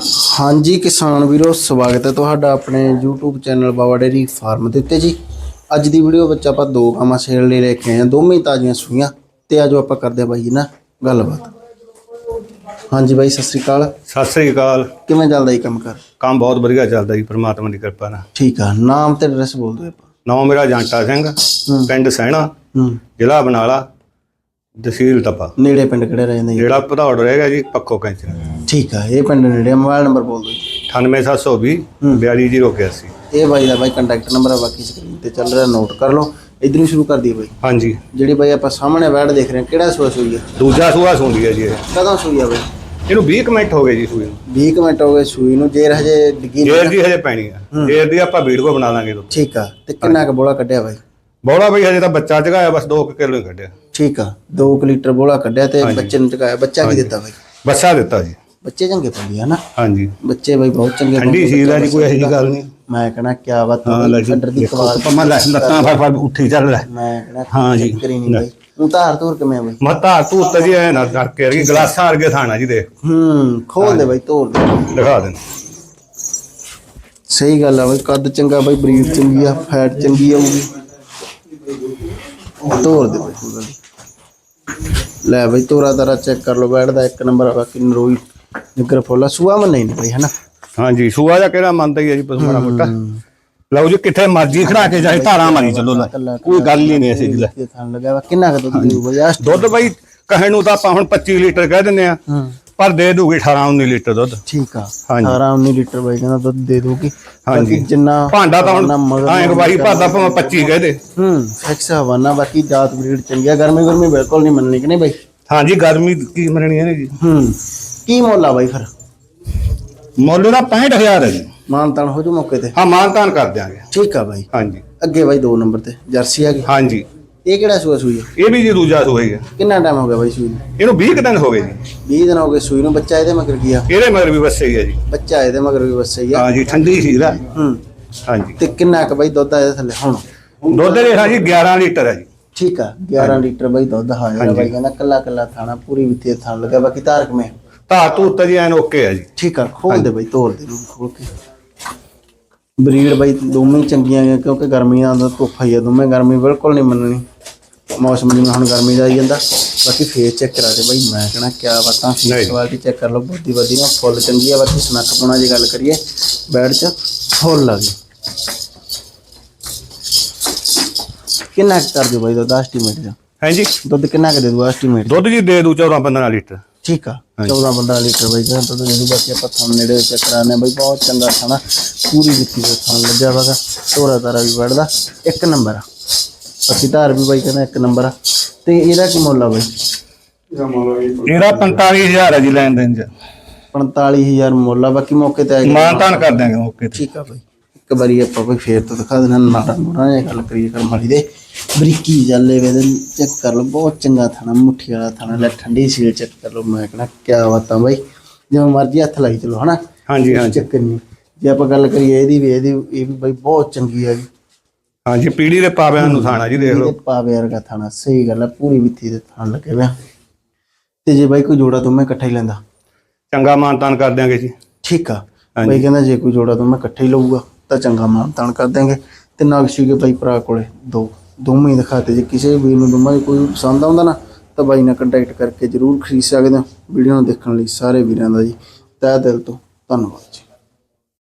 ਹਾਂਜੀ ਕਿਸਾਨ ਵੀਰੋ ਸਵਾਗਤ ਹੈ ਤੁਹਾਡਾ ਆਪਣੇ YouTube channel Baba dairy farm ਦੇ ਉੱਤੇ ਜੀ। ਅੱਜ ਦੀ ਵੀਡੀਓ ਵਿੱਚ ਆਪਾਂ ਦੋ ਗਾਵਾਂ ਸੇਲ ਲਈ ਲੈ ਕੇ ਆਏ ਹਾਂ ਦੋਵੇਂ ਤਾਜ਼ੀਆਂ ਸੂਈਆਂ ਤੇ ਆਜੋ ਆਪਾਂ ਕਰਦੇ ਹਾਂ ਬਾਈ ਜੀ ਨਾ ਗੱਲਬਾਤ। ਹਾਂਜੀ ਬਾਈ ਸਤਿ ਸ੍ਰੀ ਅਕਾਲ। ਸਤਿ ਸ੍ਰੀ ਅਕਾਲ। ਕਿਵੇਂ ਚੱਲਦਾ ਜੀ ਕੰਮ ਕਰ? ਕੰਮ ਬਹੁਤ ਵਧੀਆ ਚੱਲਦਾ ਜੀ ਪ੍ਰਮਾਤਮਾ ਦੀ ਕਿਰਪਾ ਨਾਲ। ਠੀਕ ਆ ਨਾਮ ਤੇ ਐਡਰੈਸ ਬੋਲ ਦਿਓ ਆਪਾਂ। ਨਾਮ ਮੇਰਾ ਜਾਂਟਾ ਸਿੰਘ ਪਿੰਡ ਸਹਿਣਾ ਹੂੰ7 ਬਨਾਲਾ ਤਹਿਸੀਲ ਤਪਾ। ਨੇੜੇ ਪਿੰਡ ਕਿਹੜੇ ਰਹਿ ਜਾਂਦੇ ਜੀ? ਜਿਹੜਾ ਭਦੌੜ ਰਹੇਗਾ ਜੀ ਪੱਖੋ ਕੈਂਚ ਠੀਕ ਆ ਇਹ ਪਿੰਡ ਨੇੜੇ ਮੋਬਾਈਲ ਨੰਬਰ ਬੋਲ ਦਿਓ ਜੀ। 98720 ਹੂੰ। 42081 ਇਹ ਬਾਈ ਦਾ ਬਾਈ ਕੰਟੈਕਟ ਨੰਬਰ ਆ ਬਾਕੀ ਸਕਰੀਨ ਤੇ ਚੱਲ ਰਿਹਾ ਨੋਟ ਕਰ ਲਓ। ਇਧਰੋਂ ਸ਼ੁਰੂ ਕਰ ਦਈਏ ਬਾਈ। ਹਾਂਜੀ। ਜਿਹੜੀ ਬਾਈ ਆਪਾਂ ਸਾਹਮਣੇ ਬੈਠ ਦੇਖ ਰਹੇ ਹਾਂ ਕਿਹੜਾ ਸੂਆ ਸੂਈ ਹੈ ਦੂਜਾ ਸੂਆ ਸੁੰਦੀ ਹੈ ਜੀ ਇਹ। ਕਦੋਂ ਸੂਈ ਆ ਬਾਈ? ਇਹਨੂੰ 20 ਕੁ ਮਿੰਟ ਹੋ ਗਏ ਜੀ ਸੂਈ ਨੂੰ। 20 ਕੁ ਮਿੰਟ ਹੋ ਗਏ ਸੂਈ ਨੂੰ ਜੇਰ ਹਜੇ ਡਿੱਗੀ ਨਹੀਂ ਜੇਰ ਦੀ ਹਜੇ ਪੈਣੀ ਆ। ਜੇਰ ਦੀ ਆਪਾਂ ਵੀਡੀਓ ਬਣਾ ਲਾਂਗੇ ਤੋਂ ਠੀਕ ਆ ਤੇ ਕਿੰਨਾ ਕੁ ਬੋਲਾ ਕੱਢਿਆ ਬਾਈ? ਬੌੜਾ ਬਈ ਹਜੇ ਤਾਂ ਬੱਚਾ ਚਗਾਇਆ ਬਸ 2 ਕਿਲੋ ਹੀ ਕੱਢਿਆ। ਠੀਕ ਆ 2 ਲੀਟਰ ਬੋਲਾ ਕੱਢਿਆ ਤੇ ਬੱਚੇ ਨੂੰ ਚਕਾਇਆ ਬੱਚਾ ਕੀ ਦਿੱਤਾ ਬਾਈ? ਬੱਚਾ ਦਿੱਤਾ ਜੀ। ਬੱਚੇ ਚੰਗੇ ਪੱਲੀ ਆ ਨਾ। ਹਾਂਜੀ। ਬੱਚੇ ਬਾਈ ਬਹੁਤ ਚੰਗੇ ਠੰਡੀ ਸੀਲ ਹੈ ਜੀ ਕੋਈ ਇਹੋ ਜਿਹੀ ਗੱਲ ਨਹੀਂ। ਮੈਂ ਕਹਣਾ ਕਿਆ ਬਾਤ ਹਾਂ ਜੀ ਅੰਡਰ ਦੀ ਕਵਾਲ ਪਮਾ ਲੈ ਲੱਤਾਂ ਫੜ ਫੜ ਉੱਠੀ ਚੱਲ ਲੈ। ਮੈਂ ਕਹਣਾ ਹਾਂ ਜੀ। ਕਰੀ ਨਹੀਂ ਬਾਈ। ਉਹ ਧਾਰ ਧੂਰ ਕਿਵੇਂ ਬਾਈ? ਮਤਾ ਤੂੰ ਤਜੀ ਐ ਨਾ ਡਰ ਕੇ ਰਹੀ ਗਲਾਸਾਂ ਵਰਗੇ ਥਾਣਾ ਜੀ ਦੇਖ। ਹੂੰ ਖੋਲ ਦੇ ਬਾਈ ਤੋੜ ਦੇ। ਦਿਖਾ ਦੇ। ਸਹੀ ਗੱਲ ਆ ਬਾਈ ਕੱਦ ਚੰਗਾ ਬਾਈ ਬਰੀਡ ਚੰਗੀ ਆ ਫੈਟ ਚੰਗੀ ਆਊਗੀ ਤੋੜ ਦੇ ਬਾਈ ਦੀ। ਲੈ ਬਾਈ ਤੋਰਾ ਤਾਰਾ ਚੈੱਕ ਕਰ ਲਓ ਬੈਠਦਾ ਇੱਕ ਨੰਬਰ ਆ ਬਾਕੀ ਨਰੋਈ। ਨਿੱਗਰ ਫੁੱਲਾ ਸੂਆ ਮੰਨੇ ਨਹੀਂ ਬਾਈ ਹਨਾ? ਹਾਂਜੀ ਸੂਆ ਦਾ ਕਿਹੜਾ ਮੰਨਦਾ ਹੀ ਹੈ ਜੀ ਮਾੜਾ ਮੋਟਾ। ਲਓ ਜੀ ਕਿੱਥੇ ਮਰਜ਼ੀ ਖੜਾ ਕੇ ਜਾਏ ਧਾਰਾਂ ਮਾਰੀ ਚੱਲੋ ਲੈ। ਕੋਈ ਗੱਲ ਹੀ ਨਹੀਂ ਐਸੀ ਦੀ ਲੈ। ਥਣ ਲਗਾ ਵਾ। ਕਿੰਨਾ ਕੁ ਦੁੱਧ ਦੇਊ ਬਾਈ ਆਹ ਦੁੱਧ ਬਈ ਕਹਿਣ ਨੂੰ ਤਾਂ ਆਪਾਂ ਹੁਣ 25 ਲੀਟਰ ਕਹਿ ਦਿੰਨੇ ਆ। ਪਰ ਦੇ ਦੂਗੀ 18 19 ਲੀਟਰ ਦੁੱਧ। ਠੀਕ ਆ। ਹਾਂਜੀ। 18 19 ਲੀਟਰ ਬਾਈ ਕਹਿੰਦਾ ਦੁੱਧ ਦੇ ਦੂਗੀ। ਹਾਂਜੀ। ਬਾਕੀ ਜਿੰਨਾ ਭਾਂਡਾ ਤਾਂ ਹੁਣ ਮਗਰ ਐਂ ਵਾਰੀ ਭਾਦਾ ਭਾਵੇਂ 25 ਕਹਿ ਦੇ। ਹੂੰ ਫਿਕਸ ਹਵਾਨਾ ਬਾਕੀ ਜਾਤ ਬਰੀਡ ਚੰਗੀ ਆ। ਗਰਮੀ ਗਰਮੀ ਬਿਲਕੁਲ ਨਹੀਂ ਮੰਨਣੀ ਕਿ ਨਹੀਂ ਬਾਈ? ਹਾਂਜੀ ਗਰਮੀ ਕੀ ਮੰਨਣੀ ਹੈ ਜੀ। ਹੂੰ। ਕੀ ਮੁੱਲ ਆ ਬਾਈ ਫਿਰ? ਮੁੱਲ ਦਾ 65000 ਹੈ ਜੀ। ਮਾਨਤਾਨ ਹੋ ਜੂ ਮੌਕੇ ਤੇ? ਹਾਂ ਮਾਨਤਾਨ ਕਰ ਦਿਆਂਗੇ। ਠੀਕ ਆ ਬਾਈ। ਹਾਂਜੀ। ਅੱਗੇ ਬਾਈ 2 ਨੰਬਰ ਤੇ ਜਰਸੀ ਆ ਗਈ। ਹਾਂਜੀ। ਇਹ ਕਿਹੜਾ ਸੂਆ ਸੂਈ ਹੈ ਇਹ ਵੀ ਜੀ ਦੂਜਾ ਸੂਆ ਹੀ ਹੈ ਕਿੰਨਾ ਟਾਈਮ ਹੋ ਗਿਆ ਬਾਈ ਸੂਈ ਨੂੰ? ਇਹਨੂੰ 20 ਕੁ ਦਿਨ ਹੋ ਗਏ ਜੀ। 20 ਦਿਨ ਹੋ ਗਏ ਸੂਈ ਨੂੰ ਬੱਚਾ ਇਹਦੇ ਮਗਰ ਗਿਆ ਇਹਦੇ ਮਗਰ ਵੀ ਹੀ ਹੈ ਜੀ। ਬੱਚਾ ਇਹਦੇ ਮਗਰ ਵੀ ਬਸ ਸਹੀ ਆ। ਹਾਂ ਜੀ ਠੰਡੀ ਸੀ ਦਾ ਹੂੰ। ਹਾਂਜੀ। ਤੇ ਕਿੰਨਾ ਕੁ ਬਾਈ ਦੁੱਧ ਆ ਇਹਦੇ ਥੱਲੇ ਹੁਣ? ਦੁੱਧ ਦੇ ਹਾਂ ਜੀ 11 ਲੀਟਰ ਹੈ ਜੀ। ਠੀਕ ਆ 11 ਲੀਟਰ ਬਾਈ ਦੁੱਧ ਆ ਜਾਣਾ ਬਾਈ ਕਹਿੰਦਾ ਕੱਲਾ ਕੱਲਾ ਥਾਣਾ ਪੂਰੀ ਵਿੱਥੇ ਥਾਣ ਲੱਗਾ ਬਾਕੀ ਧਾਰਕ ਮੇ ਧਾਰ ਧੂਤ ਜੀ ਐਨ ਓਕੇ ਹੈ ਜੀ। ਠੀਕ ਆ ਖੋਲ ਦੇ ਬਾਈ ਤੋੜ ਦੇ ਨੂੰ ਖੋਲ ਕੇ। ਬਰੀਡ ਬਾਈ ਦੋਵੇਂ ਚੰਗੀਆਂ ਆ ਕਿਉਂਕਿ ਗਰਮੀਆਂ ਦਾ ਹੀ ਆ ਦੋਵੇਂ ਗਰਮੀ ਬਿਲਕੁਲ ਨਹੀਂ ਮੰਨਣੀ। ਮੌਸਮ ਜਿਵੇਂ ਹੁਣ ਗਰਮੀ ਦਾ ਆਈ ਜਾਂਦਾ ਬਾਕੀ ਫੇਸ ਚੈੱਕ ਕਰਾ ਦੇ ਬਾਈ ਮੈਂ ਕਹਣਾ ਕਿਆ ਬਾਤਾਂ। ਕੁਆਲਿਟੀ ਚੈੱਕ ਕਰ ਲਓ ਬਹੁਤੀ ਵਧੀ ਨਾ ਫੁੱਲ ਚੰਗੀ ਆ ਬਾਕੀ ਸਨੱਖ ਪੁਣਾ ਦੀ ਗੱਲ ਕਰੀਏ ਬੈਡ ਚ ਫੁੱਲ ਲੱਗੇ ਕਿੰਨਾ ਕੁ ਕਰ ਦਿਓ ਬਾਈ ਦਾ ਐਸਟੀਮੇਟ ਦਾ ਹੈ ਜੀ ਦੁੱਧ ਕਿੰਨਾ ਕੁ ਦੇ ਦੂ ਐਸਟੀਮੇਟ ਦੁੱਧ ਜੀ ਦੇ ਦੂ 14 15 ਲੀਟਰ। ਠੀਕ ਆ 14 15 ਲੀਟਰ ਬਾਈ ਕਹਿੰਦਾ ਦੁੱਧ ਦੇ ਦੂ ਬਾਕੀ ਆਪਾਂ ਥਾਂ ਨੇੜੇ ਚੈੱਕ ਕਰਾਣੇ ਬਾਈ ਬਹੁਤ ਚੰਗਾ ਖਾਣਾ ਪੂਰੀ ਵਿੱਤੀ ਦਾ ਥਾਂ ਲੱਗਿਆ ਵਾਗਾ ਤੋਰਾ ਤਾਰਾ ਵੀ ਵੜਦਾ ਇੱਕ ਨੰਬਰ ਆ। ਬਾਕੀ ਧਾਰ ਵੀ ਬਾਈ ਕਹਿੰਦਾ ਇੱਕ ਨੰਬਰ ਆ। ਤੇ ਇਹਦਾ ਕੀ ਮੁੱਲ ਆ ਬਾਈ? ਇਹਦਾ 45000 ਹੈ ਜੀ ਲੈਣ ਦੇਣ ਚ। 45000 ਮੁੱਲ ਆ ਬਾਕੀ ਮੌਕੇ ਤੇ ਆਏਗਾ ਮਾਨਤਾਨ ਕਰ ਦਿਆਂਗੇ ਓਕੇ ਤੇ। ਠੀਕ ਆ ਬਾਈ। ਇੱਕ ਵਾਰੀ ਆਪਾਂ ਕੋਈ ਫੇਰ ਤੋਂ ਦਿਖਾ ਦੇਣਾ ਨਾੜਾ ਨੂੜਾ ਨਾਲ ਗੱਲ ਕਰੀਏ ਕਰ ਮਾਰੀ ਦੇ। ਬਰੀਕੀ ਜਾਲੇ ਵੇ ਚੈੱਕ ਕਰ ਲਓ ਬਹੁਤ ਚੰਗਾ ਥਾਣਾ ਮੁੱਠੀ ਵਾਲਾ ਥਾਣਾ ਲੈ ਠੰਡੀ ਸੀਲ ਚੈੱਕ ਕਰ ਲਓ। ਮੈਂ ਕਹਣਾ ਕਿਆ ਬਾਤਾਂ ਬਾਈ ਜਿਵੇਂ ਮਰਜ਼ੀ ਹੱਥ ਲਾਈ ਚਲੋ ਹਨਾ? ਹਾਂਜੀ ਹਾਂਜੀ। ਚੱਕਰ ਨਹੀਂ। ਜੇ ਆਪਾਂ ਗੱਲ ਕਰੀਏ ਇਹਦੀ ਵੀ ਇਹਦੀ ਇਹ ਵੀ ਬਾਈ ਬਹੁਤ ਚੰਗੀ ਹੈ ਹਾਂਜੀ ਪੀੜੀ ਦੇ ਪਾਵਿਆਂ ਨੂੰ ਥਾਣਾ ਜੀ ਦੇਖ ਲਓ। ਪਾਵੇ ਵਰਗਾ ਥਾਣਾ ਸਹੀ ਗੱਲ ਹੈ ਪੂਰੀ ਵਿੱਥੀ ਦੇ ਥਾਣ ਲੱਗੇ ਹੋਇਆ ਤੇ ਜੇ ਬਾਈ ਕੋਈ ਜੋੜਾ ਤੋਂ ਮੈਂ ਇਕੱਠਾ ਹੀ ਲੈਂਦਾ। ਚੰਗਾ ਮਾਨਤਾਨ ਕਰ ਦਿਆਂਗੇ ਜੀ। ਠੀਕ ਆ। ਬਾਈ ਕਹਿੰਦਾ ਜੇ ਕੋਈ ਜੋੜਾ ਤੋਂ ਮੈਂ ਇਕੱਠਾ ਹੀ ਲਊਗਾ ਤਾਂ ਚੰਗਾ ਮਾਨ ਤਾਨ ਕਰ ਦਾਂਗੇ ਤੇ ਨਾਗਸ਼ੀ ਕੇ ਬਾਈ ਭਰਾ ਕੋਲੇ ਦੋ। ਦੋਵੇਂ ਦਿਖਾਤੇ। ਜੇ ਕਿਸੇ ਵੀਰ ਨੂੰ ਦੋਵਾਂ 'ਚ ਕੋਈ ਪਸੰਦ ਆਉਂਦਾ ਨਾ, ਤਾਂ ਬਾਈ ਨਾਲ ਕੰਟੈਕਟ ਕਰਕੇ ਜਰੂਰ ਖਰੀਦ ਸਕਦੇ ਹੋ। ਵੀਡੀਓ ਨੂੰ ਦੇਖਣ ਲਈ ਸਾਰੇ ਵੀਰਾਂ ਦਾ ਜੀ ਤਹਿ ਦਿਲ ਤੋਂ ਧੰਨਵਾਦ ਜੀ।